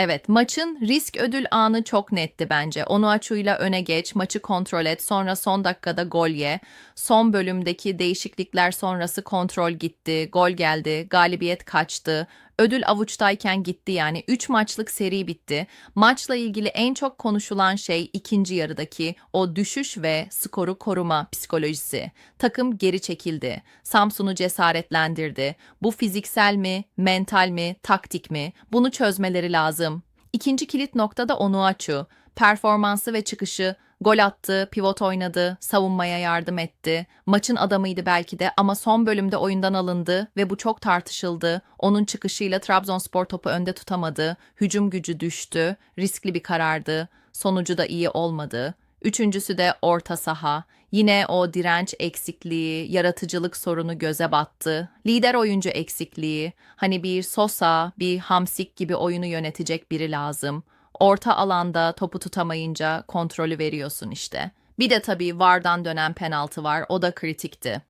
Evet, maçın risk ödül anı çok netti bence. Onuachu'yla öne geç, maçı kontrol et, sonra son dakikada gol ye. Son bölümdeki değişiklikler sonrası kontrol gitti, gol geldi, galibiyet kaçtı. Ödül avuçtayken gitti yani 3 maçlık seri bitti. Maçla ilgili en çok konuşulan şey ikinci yarıdaki o düşüş ve skoru koruma psikolojisi. Takım geri çekildi. Samsun'u cesaretlendirdi. Bu fiziksel mi, mental mi, taktik mi? Bunu çözmeleri lazım. İkinci kilit nokta da Onuachu. Performansı ve çıkışı Gol attı, pivot oynadı, savunmaya yardım etti. Maçın adamıydı belki de ama son bölümde oyundan alındı ve bu çok tartışıldı. Onun çıkışıyla Trabzonspor topu önde tutamadı. Hücum gücü düştü. Riskli bir karardı. Sonucu da iyi olmadı. Üçüncüsü de orta saha. Yine o direnç eksikliği, yaratıcılık sorunu göze battı. Lider oyuncu eksikliği. Hani bir Sosa, bir Hamsik gibi oyunu yönetecek biri lazım. Orta alanda topu tutamayınca kontrolü veriyorsun işte. Bir de tabii VAR'dan dönen penaltı var. O da kritikti.